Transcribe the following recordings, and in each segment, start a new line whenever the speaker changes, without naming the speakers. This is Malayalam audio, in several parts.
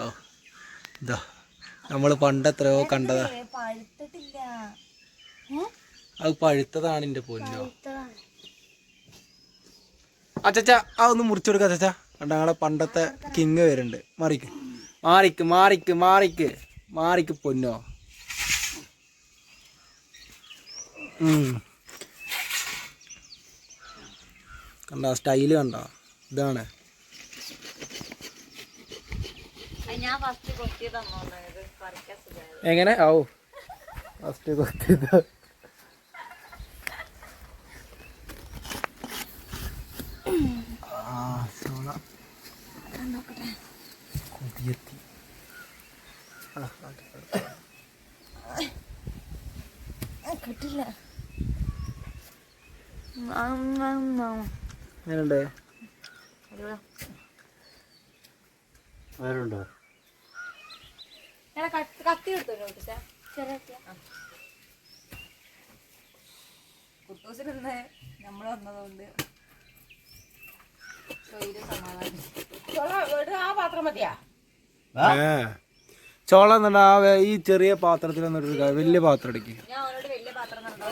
ഓ ഇതാ നമ്മൾ പണ്ട് എത്രയോ കണ്ടതാ. അത് പഴുത്തതാണ് എന്റെ പൊന്നോ.
അച്ചാ
അച്ചച്ച ആ ഒന്ന് മുറിച്ചു കൊടുക്ക അച്ചച്ച. കണ്ട ഞങ്ങളെ പണ്ടത്തെ കിങ് വരുന്നുണ്ട് മാറിക്ക്. മാറിക്ക് മാറിക്ക് മാറിക്ക്. മാറിക്ക് പൊന്നോ. ഉം. കണ്ട സ്റ്റൈൽ കണ്ടോ? ഇതാണ്
ഞാൻ ഫസ്റ്റ് കൊത്തി തന്നോന്നത് പറിക്കാൻ സുഖമായത്
എങ്ങനെ? ഓ ഫസ്റ്റ് കൊത്തിയത്. കൊതിയെത്തി. ആ,
കിട്ടില്ല. കത്തി നിന്ന് നമ്മൾ വന്നതുകൊണ്ട്
ചോള എന്നിട്ട് ആ ഈ ചെറിയ പാത്രത്തിൽ വലിയ പാത്രം
ഞാൻ കണ്ടോ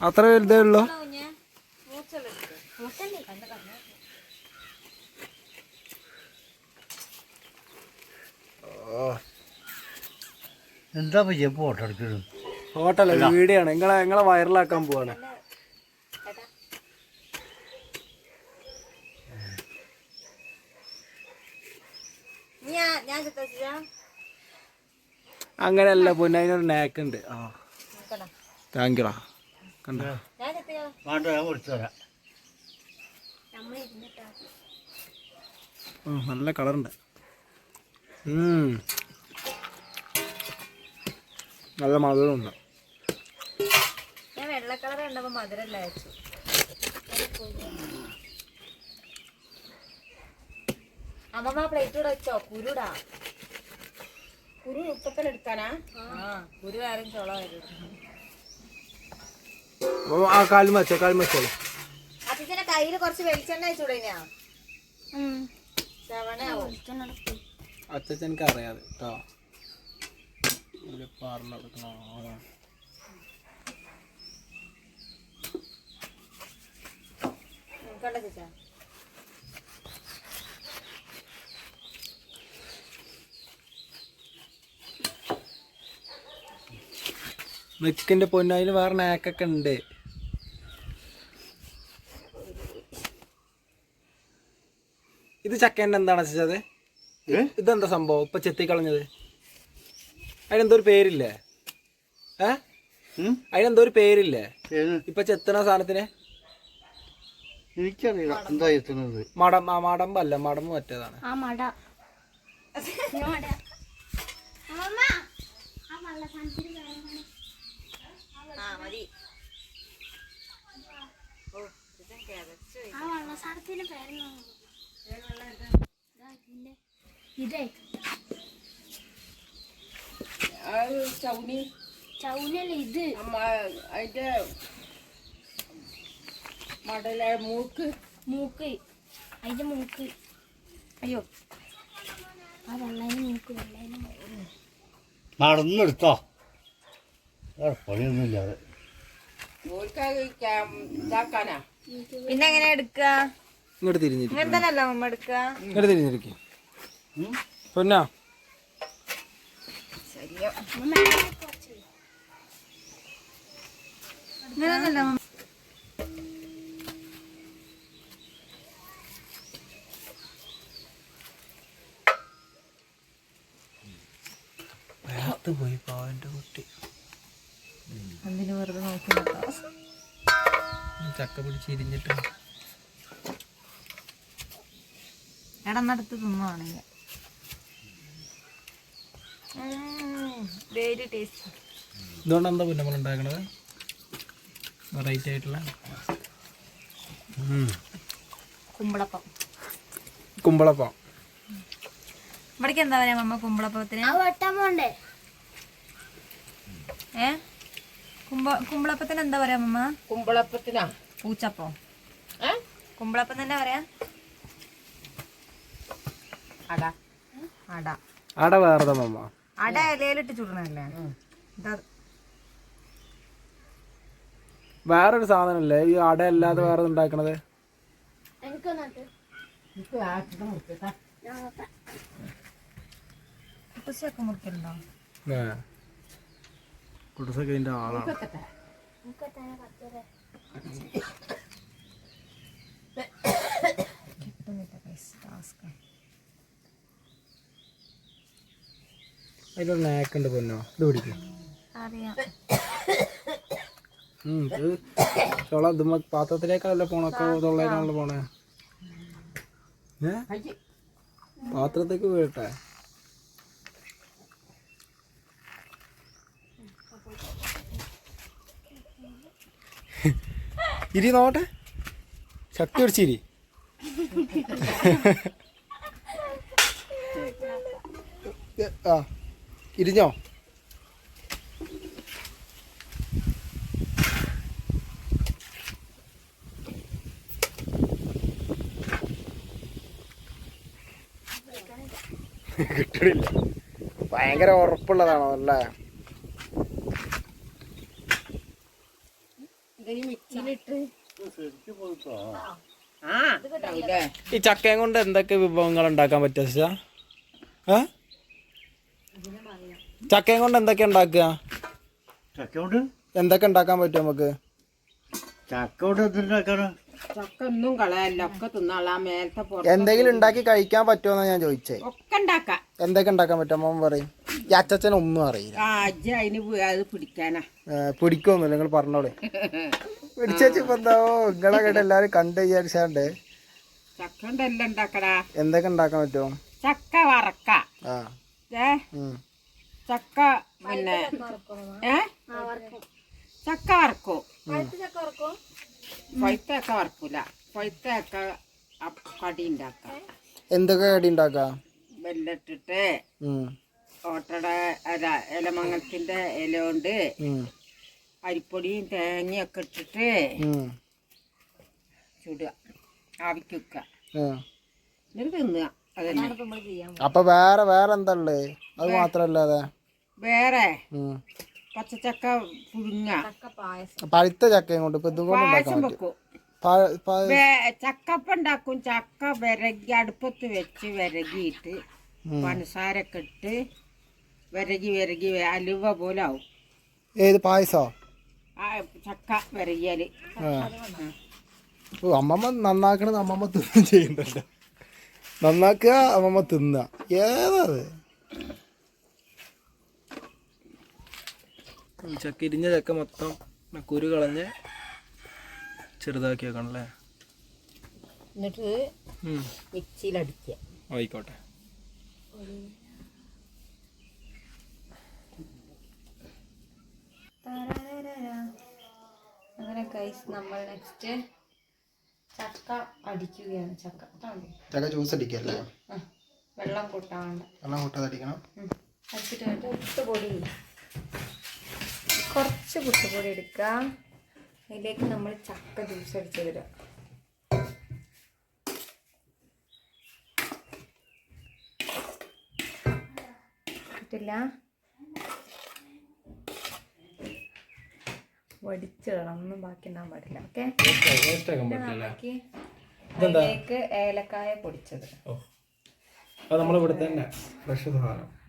അത്ര വലുതേ ഉള്ളൂ.
എന്താ പയ്യ ഫോട്ടോ എടുക്കുന്നത്
ഹോട്ടലല്ല വീഡിയോ ആണ് നിങ്ങളെ നിങ്ങളെ വൈറലാക്കാൻ പോവാണ്. അങ്ങനെയല്ല പൊന്നെ അതിനൊരു നാക്ക് ഉണ്ട്. ആ. താങ്ക് യുടാ കണ്ടോ?
വേണ്ട ഞാൻ തരാം.
നല്ല കളറുണ്ട്. നല്ല മധുരമുണ്ട്.
ഞാൻ വെള്ള കളർ അയച്ചു അമ്മമ്മ പ്ലേറ്റ് വെച്ചോ കുരുടാ.
കുരു
കുരു ആരും
ആ കാലും വെച്ചോ കാലും വെച്ചോളൂ
അച്ഛനെ കയ്യിൽ കുറച്ച് വെളിച്ചെണ്ണ ചവണയാവും
അച്ഛനക്ക് അറിയാതെ കേട്ടോ പറഞ്ഞു കൊടുക്കണോ അതാണ്
കണ്ട ചേച്ചാ?
വേറെ നാക്കൊക്കെ ഉണ്ട്. ഇത് ചക്കേന്റെ എന്താണ്
വെച്ചത്
ഇതെന്താ സംഭവം? ഇപ്പൊ ചെത്തിക്കളഞ്ഞത്? അതിനെന്തോ ഒരു പേരില്ലേ? ഏ? അതിനെന്തോ ഒരു പേരില്ലേ? ഇപ്പൊ ചെത്തണ സാധനത്തിന്?
എനിക്കറിയില്ല. എന്താ
മടം ആ മടമ്പല്ല മടമ്പ് മറ്റേതാണ്.
ആ മട ആ മതി ഓ ഇതും കിതച്ചു
ഇതേ
അത് ചൗനി.
ചൗനല്ല ഇത്?
അമ്മ അതിന്റെ മടല മൂക്ക്.
മൂക്ക്. അതിന്റെ മൂക്ക്.
അയ്യോ.
ആ വെള്ളേന് മൂക്ക് മൂക്ക്.
നടന്നെടുത്തോ പണിയൊന്നുമില്ലാതെ
പിന്നെ എങ്ങനെ എടുക്കുക
ഇങ്ങോട്ട് തിരിഞ്ഞിരിക്കും.
ഇങ്ങനെ തന്നെയല്ല അമ്മ എടുക്കുക
ഇങ്ങോട്ട് തിരിഞ്ഞിരിക്കും. പൊന്നാ? വേർത്ത് പോയി പാവന്റെ കുട്ടി.
അതിന് വെറുതെ നോക്കി
ചക്ക പിടിച്ച് ഇരിഞ്ഞിട്ട്.
ഇടന്നടുത്ത് തിന്നുവാണെങ്കിൽ. വെരി ടേസ്റ്റ്
ഇതുകൊണ്ട് എന്താ പിന്നെ നമ്മൾ ഉണ്ടാക്കണത്? വെറൈറ്റി ആയിട്ടുള്ള?
കുമ്പളപ്പം.
കുമ്പളപ്പം.
ഇവിടേക്ക് എന്താ പറയാ മമ്മ കുമ്പളപ്പത്തിന്?
ആ വെട്ടാൻ പോണ്ടേ?
ഏ? കുമ്പ കുമ്പളപ്പത്തിന് എന്താ പറയാ മമ്മ?
കുമ്പളപ്പത്തിനാ?
പൂച്ചപ്പം.
ഏ?
കുമ്പളപ്പം തന്നെ പറയാ?
അട. അട.
അട വേറെ മമ്മ.
അട ഇലയിലിട്ട് ചുടണല്ലേ? ഇതാ.
വേറൊരു സാധനല്ലേ? ഈ അട അല്ലാതെ വേറെ ഉണ്ടാക്കണത്? ഇതിന്റെ ആളാണ്.
കിട്ടുന്നില്ല
അതിലൊരു നാക്കുണ്ട് പൊന്നോ. ഇത് പിടിക്കും. ഇത് ചോള ഇത് പാത്രത്തിലേക്കല്ല പോണൊക്കെ തൊള്ളേക്കാണല്ലോ പോണേ. ഏ? പാത്രത്തേക്ക് വീഴട്ടെ. ഇരി നോട്ടെ ശക്തി പിടിച്ചിരി ആ. ഇരിഞ്ഞോ? കിട്ടണില്ല. ഭയങ്കര ഉറപ്പുള്ളതാണോ അല്ലേ. ഈ ചക്കയും കൊണ്ട് എന്തൊക്കെ വിഭവങ്ങൾ ഉണ്ടാക്കാൻ പറ്റുക ഏ ചക്കയും കൊണ്ട് എന്തൊക്കെ ഉണ്ടാക്കുക?
ചക്ക കൊണ്ട്?
എന്തൊക്കെ ഉണ്ടാക്കാൻ പറ്റും നമുക്ക്?
ചക്ക കൊണ്ട് എന്തുണ്ടാക്കാണ്
ചക്ക ഒന്നും കളയല്ല ഒക്കെ തിന്നാളാ. മേലത്തെ പുറത്ത്
എന്തെങ്കിലും ഉണ്ടാക്കി കഴിക്കാൻ പറ്റുമോ ഞാൻ ചോദിച്ചേ.
ഒക്കെ ഉണ്ടാക്കാം.
എന്തൊക്കെ ഉണ്ടാക്കാൻ പറ്റും അമ്മ പറയും? ഈ അച്ചച്ചൻ ഒന്നും അറിയില്ല.
ആ അജ്ജ അതിന് പോയി അത് പിടിക്കാനാ.
ഏ, പിടിക്കൊന്നുമില്ല നിങ്ങൾ പറഞ്ഞോളെ. പിടിച്ചപ്പോ എന്താവോ നിങ്ങളെ കേട്ട് എല്ലാരും കണ്ടു വിചാരിച്ചാണ്ട്.
ചക്ക കൊണ്ട് ഉണ്ടാക്കടാ?
എന്തൊക്കെ ഉണ്ടാക്കാൻ പറ്റുമോ
ചക്ക വറക്ക.
ആ.
ഏ?
ഉം.
ചക്ക പിന്നെ ഏ? ചക്ക വറക്കോ. പഴുത്തൊക്കെ വറക്കൂല. പഴുത്തൊക്കെ കടി ഉണ്ടാക്കാം.
എന്തൊക്കെ കടി ഉണ്ടാക്കാം?
വെല്ലിട്ടിട്ട്. ഓട്ടട അല്ല ഇലമങ്ങലത്തിന്റെ ഇല കൊണ്ട്. അരിപ്പൊടിയും തേങ്ങയൊക്കെ ഇട്ടിട്ട്. ചുടുക. ആവിക്ക് വെക്കുക.
ആ.
എന്നിട്ട് തിന്നുക.
അപ്പൊ വേറെ വേറെ എന്താ ഉള്ളത് അത് മാത്രല്ലാതെ
വേറെ. പച്ചച്ചക്ക പുഴുങ്ങ.
പഴുത്ത ചക്കയും കൊണ്ട് ഇപ്പൊ ഇതുകൊണ്ട് ഉണ്ടാക്കാൻ പറ്റും.
ചക്കപ്പ ഉണ്ടാക്കും. ചക്ക വിരകി അടുപ്പത്ത് വെച്ച് വിരകിയിട്ട് പഞ്ചസാര ഒക്കെ ഇട്ട് വിരകി വിരകി അലുവ പോലെ ആവും.
ഏത് പായസോ?
ആ ചക്ക
വിരകിയാൽ. അമ്മമ്മ നന്നാക്കണത് അമ്മമ്മ തിന്നും ചെയ്യണ്ടല്ലോ നന്നാക്കുക അമ്മമ്മ തിന്ന ഏതാത് ചക്ക ഇരിഞ്ഞ ചക്ക മൊത്തം കുരു കളഞ്ഞ് ചെറുതാക്കി വെക്കണം അല്ലേ
എന്നിട്ട് മിക്സിയിലടിക്കുക
ആയിക്കോട്ടെ
അങ്ങനെ കൈസ് നമ്മൾ നെക്സ്റ്റ് ചക്ക അടിക്കുകയാണ്. ചക്ക?
ചക്ക ജ്യൂസ് അടിക്കല്ലേ?
വെള്ളം കൂട്ടാണ്ട്
വെള്ളം കൂട്ടാതെ അടിക്കണം.
അടിച്ചിട്ട് പുട്ടുപൊടി കുറച്ച് പുട്ടുപൊടി എടുക്കാം അതിലേക്ക് നമ്മൾ ചക്ക ജ്യൂസ് അടിച്ച് തരാം കിട്ടില്ല വടിച്ചിടണം. ഒന്നും ബാക്കി ഉണ്ടാകാൻ പാടില്ല. ഓക്കെ? അതിലേക്ക് ഏലക്കായ പൊടിച്ചത്.
അത് നമ്മളിവിടെ തന്നെ.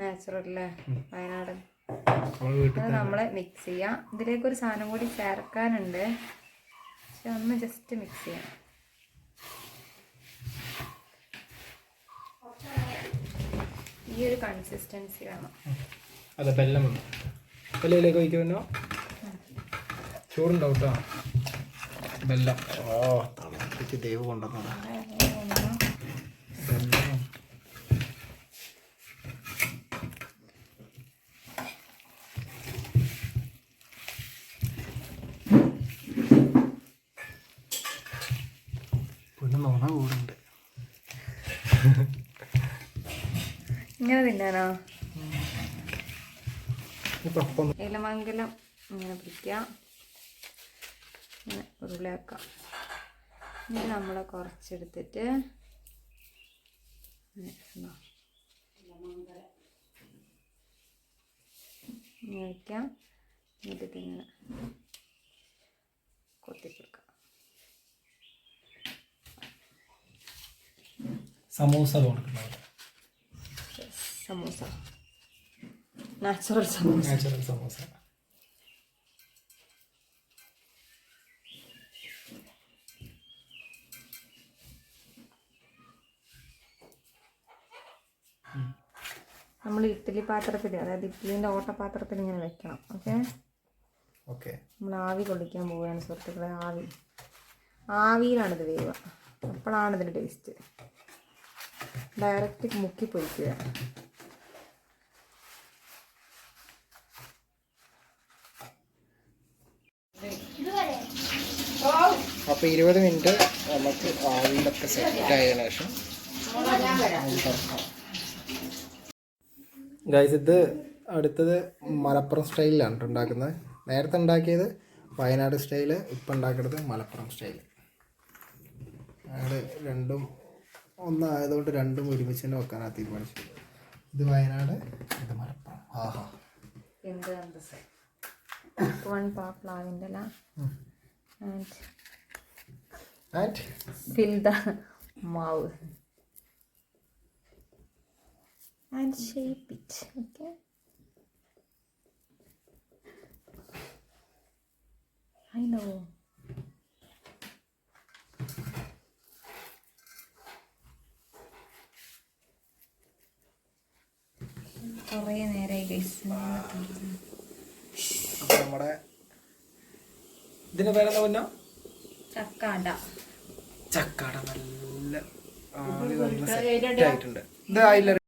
നാച്ചുറൽ അല്ലേ?
വീട്ടിൽ
അത് നമ്മൾ മിക്സ് ചെയ്യാം. ഇതിലേക്ക് ഒരു സാധനം കൂടി ചേർക്കാനുണ്ട്. പക്ഷെ ഒന്ന് ജസ്റ്റ് മിക്സ് ചെയ്യാം ഈ ഒരു കൺസിസ്റ്റൻസി വേണം.
അതെ ബെല്ലം ബെല്ലയിലേക്ക് ഒഴിക്കുമല്ലോ ചൂടുണ്ടാവും കേട്ടോ ബെല്ലം. ഓ തളപ്പിച്ച് ദൈവം കൊണ്ടുവന്നതാണ് ബെല്ലം. അപ്പം
ഇലമംഗലം ഇങ്ങനെ പിടിക്കാം. ഇങ്ങനെ ഉരുളയാക്കാം. ഇനി നമ്മൾ കുറച്ചെടുത്തിട്ട് ഇങ്ങനെ വയ്ക്കാം എന്നിട്ട് ഇങ്ങനെ കൊത്തിക്കൊടുക്കാം
സമൂസ കൊടുക്കുന്നത്
സമൂസ. നാച്ചുറൽ സമോസ.
നാച്ചുറൽ സമോസ.
നമ്മൾ ഇഡ്ഡലി പാത്രത്തിൽ അതായത് ഇഡ്ഡലിന്റെ ഓട്ടപാത്രത്തിൽ ഇങ്ങനെ വെക്കണം. ഓക്കെ?
ഓക്കെ.
നമ്മൾ ആവി കൊള്ളിക്കാൻ പോവുകയാണ് സുഹൃത്തുക്കളെ ആവി. ആവിയിലാണിത് വേവ അപ്പോഴാണ് ഇതിന്റെ ടേസ്റ്റ് ഡയറക്റ്റ് മുക്കി പൊരിക്കുക
അപ്പോൾ ഇരുപത് മിനിറ്റ് നമുക്ക് ആവിയിലൊക്കെ സെറ്റ് ആയതിനു ശേഷം ഗൈസ് ഇത് അടുത്തത് മലപ്പുറം സ്റ്റൈലിലാണ് ഉണ്ടാക്കുന്നത്. നേരത്തെ ഉണ്ടാക്കിയത് വയനാട് സ്റ്റൈൽ ഇപ്പം ഉണ്ടാക്കുന്നത് മലപ്പുറം സ്റ്റൈൽ. അത് രണ്ടും ഒന്നായതുകൊണ്ട് രണ്ടും ഒരുമിച്ച് തന്നെ വെക്കാനാണ് തീരുമാനിച്ചത്. ഇത് വയനാട് ഇത് മലപ്പുറം. ആഹാ.
എന്ത് അന്തസ് one and fill the mouth. And shape it okay? I know. കുറേ നേരമായി ഗൈസ്
നമ്മുടെ ഇതിന് പേരെന്താ മുന്നോ
ചക്കാട.
ചക്കാട നല്ല ആയിട്ടുണ്ട് ഇത് ആയില്ല